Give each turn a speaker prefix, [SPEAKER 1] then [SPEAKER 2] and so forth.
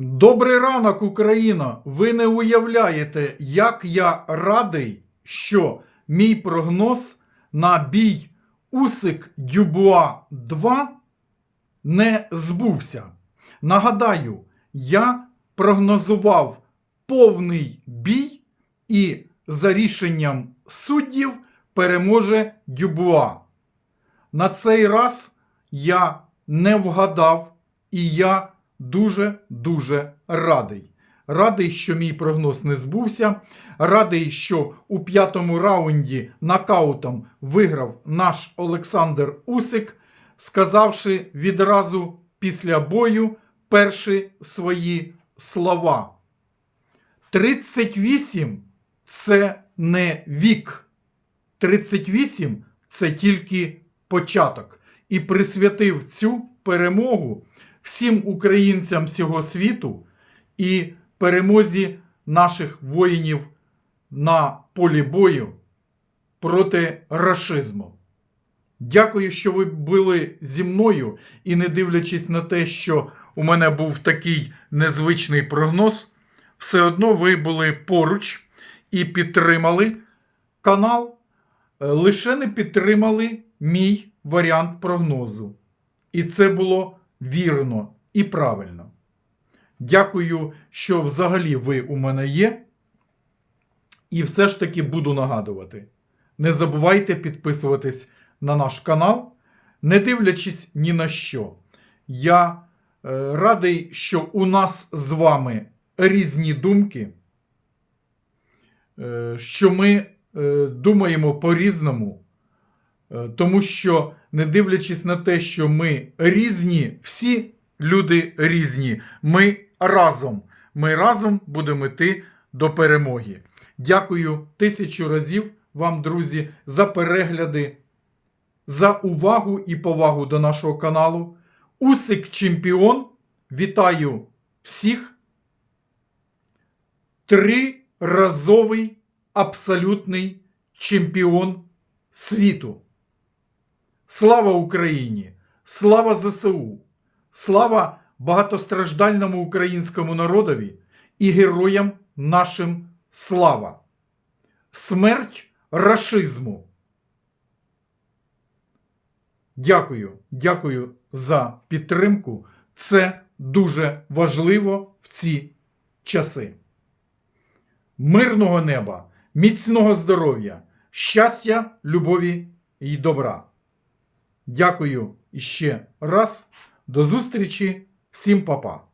[SPEAKER 1] Добрий ранок, Україна! Ви не уявляєте, як я радий, що мій прогноз на бій Усик Дюбуа 2 не збувся. Нагадаю, я прогнозував повний бій, і за рішенням суддів переможе Дюбуа. На цей раз я не вгадав, і я дуже-дуже радий. Радий, що мій прогноз не збувся. Радий, що у п'ятому раунді нокаутом виграв наш Олександр Усик, сказавши відразу після бою перші свої слова. 38 це не вік. 38 це тільки початок. І присвятив цю перемогу всім українцям всього світу і перемозі наших воїнів на полі бою проти рашизму. Дякую, що ви були зі мною і не дивлячись на те, що у мене був такий незвичний прогноз, все одно ви були поруч і підтримали канал, лише не підтримали мій варіант прогнозу. І це було вірно і правильно. Дякую, що взагалі ви у мене є. І все ж таки буду нагадувати: не забувайте підписуватись на наш канал, не дивлячись ні на що. Я е, радий, що у нас з вами різні думки, е, що ми е, думаємо по-різному. Е, Тому що, не дивлячись на те, що ми різні, всі люди різні, ми разом. Ми разом будемо йти до перемоги. Дякую тисячу разів вам, друзі, за перегляди, за увагу і повагу до нашого каналу. Усик чемпіон. Вітаю всіх. Триразовий абсолютний чемпіон світу. Слава Україні! Слава ЗСУ! Слава багатостраждальному українському народові і героям нашим слава! Смерть рашизму! Дякую, дякую за підтримку. Це дуже важливо в ці часи. Мирного неба, міцного здоров'я, щастя, любові і добра. Дякую іще раз. До зустрічі. Всім па-па.